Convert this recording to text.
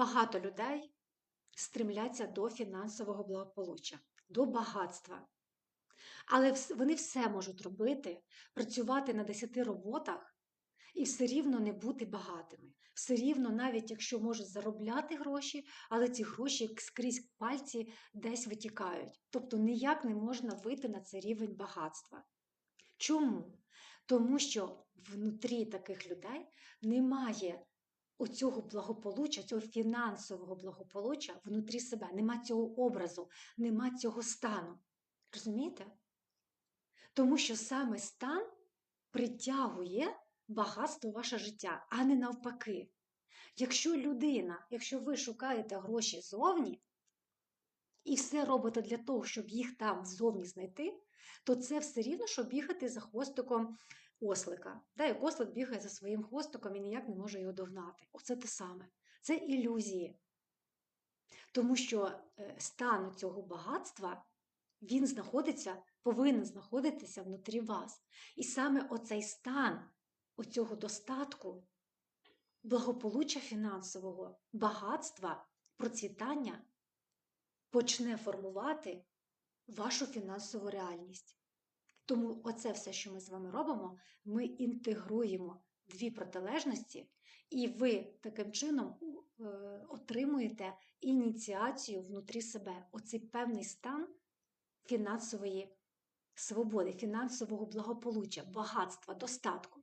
багато людей стремляться до фінансового благополуччя, до багатства. Але вони все можуть робити, працювати на 10 роботах і все рівно не бути багатими. Все рівно, навіть якщо можуть заробляти гроші, але ці гроші скрізь пальці десь витікають. Тобто ніяк не можна вийти на цей рівень багатства. Чому? Тому що внутрі таких людей немає оцього благополуччя, цього фінансового благополуччя внутрі себе, нема цього образу, нема цього стану. Розумієте? Тому що саме стан притягує багатство ваше життя, а не навпаки. Якщо людина, якщо ви шукаєте гроші зовні і все робите для того, щоб їх там ззовні знайти, то це все рівно, що бігати за хвостиком ослика. Да, як ослик бігає за своїм хвостиком і ніяк не може його догнати. Оце те саме. Це ілюзії. Тому що е, стан цього багатства він знаходиться, повинен знаходитися внутрі вас. І саме оцей стан оцього достатку, благополуччя фінансового, багатства, процвітання почне формувати вашу фінансову реальність. Тому оце все, що ми з вами робимо, ми інтегруємо дві протилежності, і ви таким чином е, отримуєте ініціацію внутрі себе, оцей певний стан фінансової свободи, фінансового благополуччя, багатства, достатку.